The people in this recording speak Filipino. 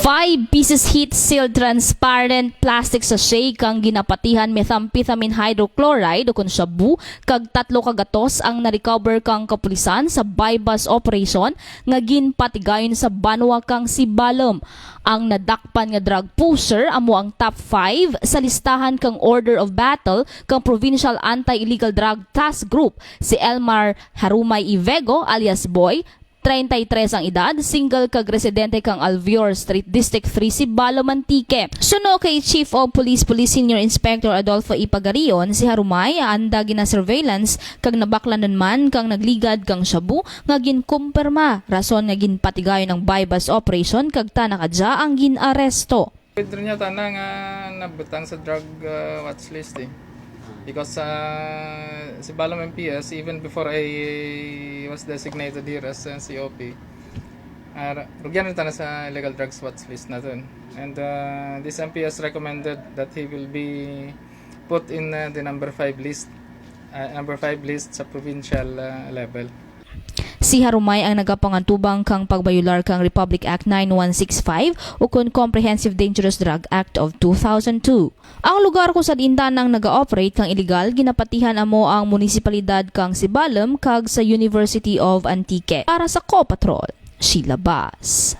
5 pieces heat sealed transparent plastic sachet kang ginapatihan methamphetamine hydrochloride o kun shabu kag tatlo kagatos ang na-recover kang kapulisan sa bypass operation nga ginpatigayon sa Banwa kang Sibalom. Ang nadakpan nga drug pusher amo ang top 5 sa listahan kang Order of Battle kang Provincial Anti-Illegal Drug Task Group si Elmar Harumay Ivego alias Boy 33 ang edad, single kag residente kang Alvior Street, District 3, Sibalo, Mantique. Suno kay Chief of Police Police Senior Inspector Adolfo Ipagarion, si Harumay, anda gina surveillance kag nabaklanan man kang nagligad kang shabu nga ginkumpirma rason nga ginpatigayon ng bypass operation kag tanakadya ang ginaresto. Pedro niya tana nga nabutang sa drug uh, watch eh. Because uh, si Balam MPS, even before I was designated here as uh, COP, uh, rugyan rin tana sa illegal drugs watch list natin. And uh, this MPS recommended that he will be put in uh, the number 5 list, uh, number 5 list sa provincial uh, level. Si Harumay ang nagapangantubang kang pagbayular kang Republic Act 9165 o kun Comprehensive Dangerous Drug Act of 2002. Ang lugar kung saan indan nang naga-operate kang illegal ginapatihan amo ang munisipalidad kang Sibalem kag sa University of Antique. Para sa Co Patrol, Sheila Bass.